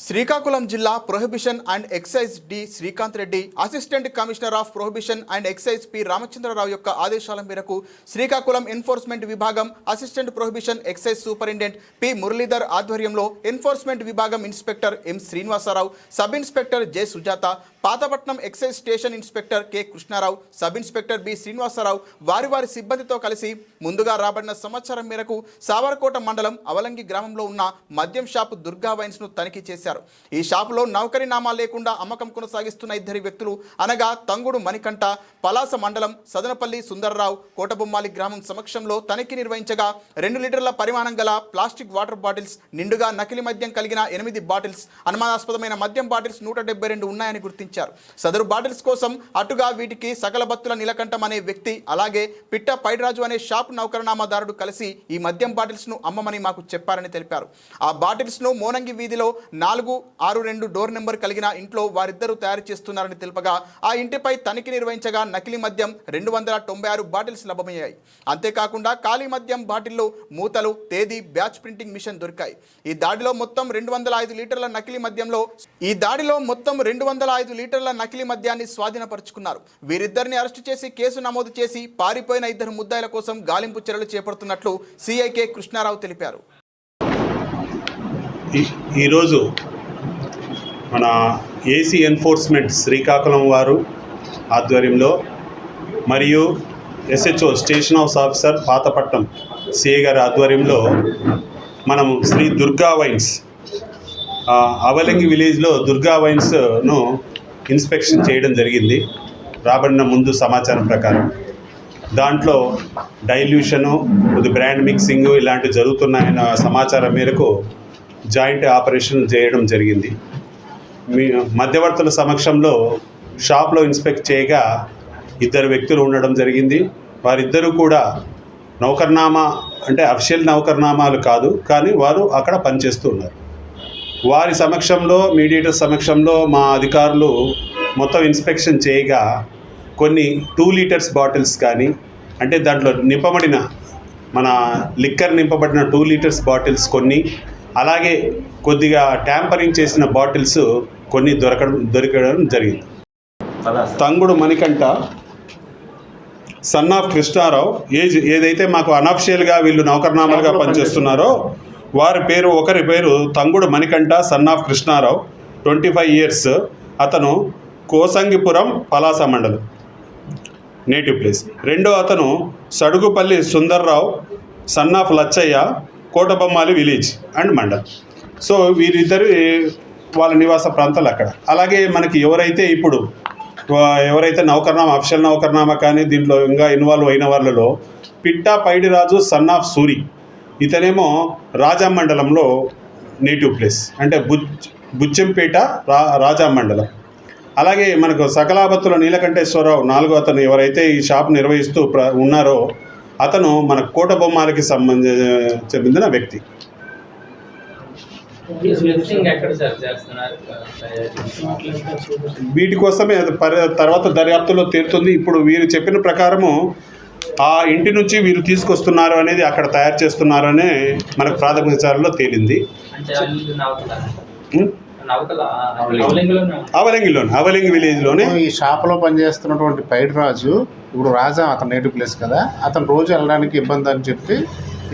శ్రీకాకుళం జిల్లా prohibition and excise D Srikanth Reddy assistant commissioner of prohibition and excise P Ramachandrarao యొక్క ఆదేశాల మేరకు Srikakulam enforcement విభాగం assistant prohibition excise superintendent P Muralidhar ఆధ్వర్యంలో enforcement విభాగం inspector M Srinivasarao sub inspector J Sujatha Pathapatnam excise station inspector K Krishnarao sub inspector B Srinivasarao వారి వారి సిబ్బందితో కలిసి ముందుగా రాబడిన సమాచారం మేరకు సావరకోట మండలం అవలంగి గ్రామంలో ఉన్న మద్యం షాపు దుర్గా వైన్స్ను తనిఖీ చేశారు. ఈ షాపులో నౌకరీనామా లేకుండా అమ్మకం కొనసాగిస్తున్న ఇద్దరు వ్యక్తులు అనగా తంగుడు మణికంఠ పలాస మండలం సదనపల్లి సుందర్రావు కోటబొమ్మాలి గ్రామం సమక్షంలో తనిఖీ నిర్వహించగా రెండు లీటర్ల పరిమాణం గల ప్లాస్టిక్ వాటర్ బాటిల్స్ నిండుగా నకిలీ మద్యం కలిగిన ఎనిమిది బాటిల్స్ అనుమానాస్పదమైన మద్యం బాటిల్స్ నూట డెబ్బై రెండు ఉన్నాయని గుర్తించారు. సదరు బాటిల్స్ కోసం అటుగా వీటికి సకల భక్తుల నీలకంఠం అనే వ్యక్తి అలాగే పిట్ట పైడిరాజు అనే షాప్ నౌకరనామాదారుడు కలిసి ఈ మద్యం బాటిల్స్ను అమ్మమని మాకు చెప్పారని తెలిపారు. ఆ బాటిల్స్ను మోనంగి వీధిలో నాలుగు ఆరు రెండు డోర్ నెంబర్ కలిగిన ఇంట్లో వారిద్దరూ తయారు చేస్తున్నారని తెలుపగా ఆ ఇంటిపై తనిఖీ నిర్వహించగా నకిలీ మద్యం రెండు వందల తొంభై ఆరు బాటిల్స్ లభమయ్యాయి. అంతేకాకుండా ఖాళీ మద్యం బాటిల్లో మూతలు తేదీ బ్యాచ్ ప్రింటింగ్ మిషన్ దొరికాయి. ఈ దాడిలో మొత్తం రెండు వందల ఐదు లీటర్ల నకిలీ మద్యంలో ఈ దాడిలో మొత్తం రెండు వందల ఐదు లీటర్ల నకిలీ మద్యాన్ని స్వాధీనపరుచుకున్నారు. వీరిద్దరిని అరెస్టు చేసి కేసు నమోదు చేసి పారిపోయిన ఇద్దరు ముద్దాయిల కోసం గాలింపు చర్యలు చేపడుతున్నట్లు సిఐకే కృష్ణారావు తెలిపారు. ఈ- ఈరోజు మన ఏసీ ఎన్ఫోర్స్మెంట్ శ్రీకాకుళం వారు ఆధ్వర్యంలో మరియు SHO station house officer Pathapatnam CA గారి ఆధ్వర్యంలో మనము శ్రీ దుర్గా వైన్స్ అవలంగి విలేజ్లో దుర్గా వైన్స్ను ఇన్స్పెక్షన్ చేయడం జరిగింది. రాబడిన ముందు సమాచారం ప్రకారం. దాంట్లో డైల్యూషను ఇది బ్రాండ్ మిక్సింగ్ ఇలాంటివి జరుగుతున్నాయన్న సమాచారం మేరకు జాయింట్ ఆపరేషన్ చేయడం జరిగింది. మీ మధ్యవర్తుల సమక్షంలో షాప్లో ఇన్స్పెక్ట్ చేయగా ఇద్దరు వ్యక్తులు ఉండడం జరిగింది. వారిద్దరూ కూడా నౌకర్నామా అంటే అఫిషియల్ నౌకర్నామాలు కాదు కానీ వారు అక్కడ పనిచేస్తూ ఉన్నారు. వారి సమక్షంలో మీడియేటర్ సమక్షంలో మా అధికారులు మొత్తం ఇన్స్పెక్షన్ చేయగా కొన్ని టూ లీటర్స్ బాటిల్స్ కానీ అంటే దాంట్లో నింపబడిన మన లిక్కర్ నింపబడిన టూ లీటర్స్ బాటిల్స్ కొన్ని అలాగే కొద్దిగా ట్యాంపరింగ్ చేసిన బాటిల్స్ కొన్ని దొరకడం దొరకడం జరిగింది. Thangudu Manikanta son of Krishnarao age ఏదైతే మాకు అనఫిషియల్గా వీళ్ళు నౌకర్నామాలుగా పనిచేస్తున్నారో వారి పేరు ఒకరి పేరు Thangudu Manikanta son of Krishnarao. Twenty five years అతను కోసంగిపురం పలాస మండలం. నేటివ్ ప్లేస్ రెండో అతను Sadugupalli Sundarrao son of Lachayya Kotabommali village and mandal. So వీరిద్దరి వాళ్ళ నివాస ప్రాంతాలు అక్కడ. అలాగే మనకి ఎవరైతే ఇప్పుడు ఎవరైతే నౌకర్నామా అఫిషియల్ నౌకర్నామా కానీ దీంట్లో ఇంకా ఇన్వాల్వ్ అయిన వాళ్ళలో పిట్టా పైడిరాజు సన్ ఆఫ్ సూరి. ఇతనేమో రాజా మండలంలో నేటివ్ ప్లేస్. అంటే బుచ్ బుచ్చంపేట రా రాజా మండలం అలాగే మనకు సకలాబత్తుల నీలకంఠేశ్వరరావు నాలుగో అతను ఎవరైతే ఈ షాప్ నిర్వహిస్తూ ప్ర ఉన్నారో అతను మన కోట బొమ్మాలకి సంబంధ చెందిన వ్యక్తి. వీటి కోసమే అది తర్వాత దర్యాప్తులో తేలుతుంది ఇప్పుడు వీరు చెప్పిన ప్రకారము ఆ ఇంటి నుంచి వీరు తీసుకొస్తున్నారు అనేది అక్కడ తయారు చేస్తున్నారు అనే మనకు ప్రాథమిక విచారణలో తేలింది. అవలంగిలోనే అవలంగి విలేజ్లోనే. ఈ షాప్లో పనిచేస్తున్నటువంటి పైడి రాజు ఇప్పుడు రాజా అతను నేటివ్ ప్లేస్ కదా అతను రోజు వెళ్ళడానికి ఇబ్బంది అని చెప్పి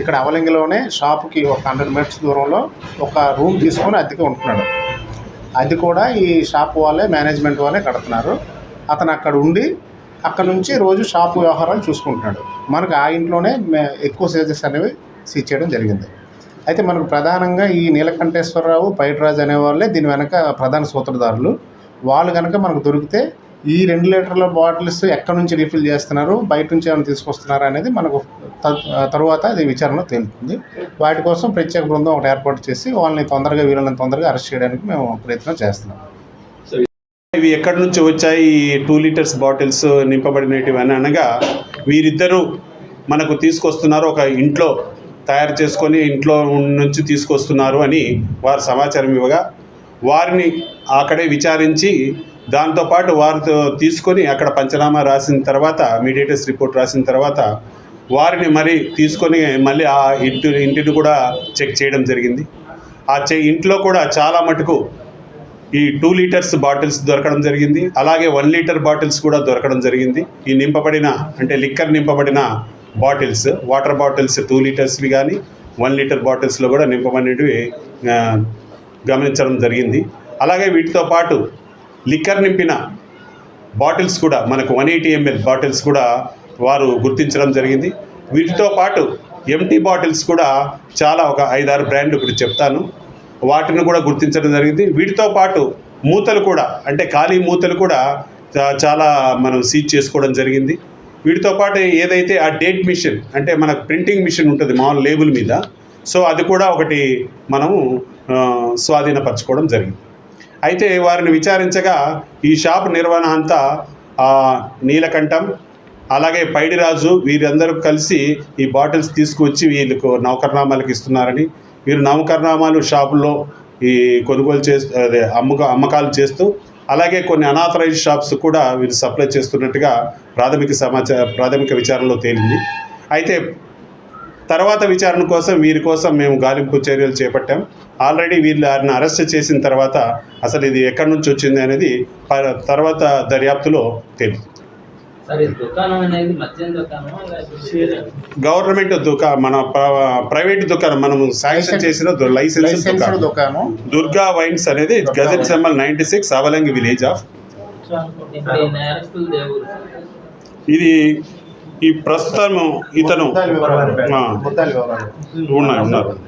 ఇక్కడ అవలింగిలోనే షాప్కి ఒక హండ్రెడ్ మీటర్స్ దూరంలో ఒక రూమ్ తీసుకొని అద్దెకి ఉంటున్నాడు. అది కూడా ఈ షాప్ వాళ్ళే మేనేజ్మెంట్ వాళ్ళే కడుతున్నారు. అతను అక్కడ ఉండి అక్కడ నుంచి రోజు షాప్ వ్యవహారాలు చూసుకుంటున్నాడు. మనకు ఆ ఇంట్లోనే ఎక్కువ సేజెస్ అనేవి సీజ్ చేయడం జరిగింది. అయితే మనకు ప్రధానంగా ఈ నీలకంఠేశ్వరరావు పైటరాజు అనే వాళ్ళే దీని వెనక ప్రధాన సూత్రధారులు. వాళ్ళు కనుక మనకు దొరికితే ఈ రెండు లీటర్ల బాటిల్స్ ఎక్కడి నుంచి రీఫిల్ చేస్తున్నారు బయట నుంచి ఏమైనా తీసుకొస్తున్నారు అనేది మనకు త- తరువాత అది విచారణ తేలుతుంది వాటి కోసం ప్రత్యేక బృందం ఒకటి ఏర్పాటు చేసి వాళ్ళని తొందరగా వీళ్ళని తొందరగా అరెస్ట్ చేయడానికి మేము ప్రయత్నం చేస్తున్నాం. ఇవి ఎక్కడి నుంచి వచ్చాయి? ఈ టూ లీటర్స్ బాటిల్స్ నింపబడినటివి అని అనగా వీరిద్దరూ మనకు తీసుకొస్తున్నారు ఒక ఇంట్లో తయారు చేసుకొని ఇంట్లో నుంచి తీసుకొస్తున్నారు అని వారు సమాచారం ఇవ్వగా వారిని అక్కడే విచారించి దాంతోపాటు వారితో తీసుకొని అక్కడ పంచనామా రాసిన తర్వాత మీడియేటర్స్ రిపోర్ట్ రాసిన తర్వాత వారిని మరి తీసుకొని మళ్ళీ ఆ ఇంటి ఇంటిని కూడా చెక్ చేయడం జరిగింది. ఆ చె ఇంట్లో కూడా చాలా మటుకు ఈ టూ లీటర్స్ బాటిల్స్ దొరకడం జరిగింది. అలాగే వన్ లీటర్ బాటిల్స్ కూడా దొరకడం జరిగింది. ఈ నింపబడిన అంటే లిక్కర్ నింపబడిన బాటిల్స్ వాటర్ బాటిల్స్ టూ లీటర్స్వి కానీ వన్ లీటర్ బాటిల్స్లో కూడా నింపబడినవి గమనించడం జరిగింది. అలాగే వీటితో పాటు లిక్కర్ నింపిన బాటిల్స్ కూడా మనకు వన్ ఎయిటీ ఎంఎల్ బాటిల్స్ కూడా వారు గుర్తించడం జరిగింది. వీటితో పాటు ఎంటీ బాటిల్స్ కూడా చాలా ఒక ఐదారు బ్రాండ్ ఇప్పుడు చెప్తాను. వాటిని కూడా గుర్తించడం జరిగింది. వీటితో పాటు మూతలు కూడా అంటే ఖాళీ మూతలు కూడా చాలా మనం సీజ్ చేసుకోవడం జరిగింది. వీటితో పాటు ఏదైతే ఆ డేట్ మిషన్ అంటే మనకు ప్రింటింగ్ మిషన్ ఉంటుంది మామూలు లేబుల్ మీద సో అది కూడా ఒకటి మనము స్వాధీనపరచుకోవడం జరిగింది. అయితే వారిని విచారించగా ఈ షాప్ నిర్వహణ అంతా నీలకంఠం అలాగే పైడిరాజు వీరందరూ కలిసి ఈ బాటిల్స్ తీసుకువచ్చి వీళ్ళకు నౌకర్నామాలకు ఇస్తున్నారని వీరు నౌకర్నామాలు షాపుల్లో ఈ కొనుగోలు చేస్తూ అదే అమ్మక అమ్మకాలు చేస్తూ అలాగే కొన్ని అనాథరైజ్ షాప్స్ కూడా వీరు సప్లై చేస్తున్నట్టుగా ప్రాథమిక సమాచార ప్రాథమిక విచారణలో తేలింది. అయితే తర్వాత విచారణ కోసం వీరి కోసం మేము గాలింపు చర్యలు చేపట్టాం. ఆల్రెడీ వీళ్ళని అరెస్ట్ చేసిన తర్వాత అసలు ఇది ఎక్కడి నుంచి వచ్చింది అనేది ప- తర్వాత దర్యాప్తులో తేలింది. గవర్నమెంట్ దుకా మన ప్ర- ప్రైవేట్ దుకాణం మనం శాంక్షన్ చేసిన లైసెన్స్ దుకాణం. దుకాణం. దుర్గా వైన్స్ అనేది gazette సెంబల్ ninety six Avalangi village of. ఇది ఈ ప్రస్తుతం ఇతను. ఉన్నారు.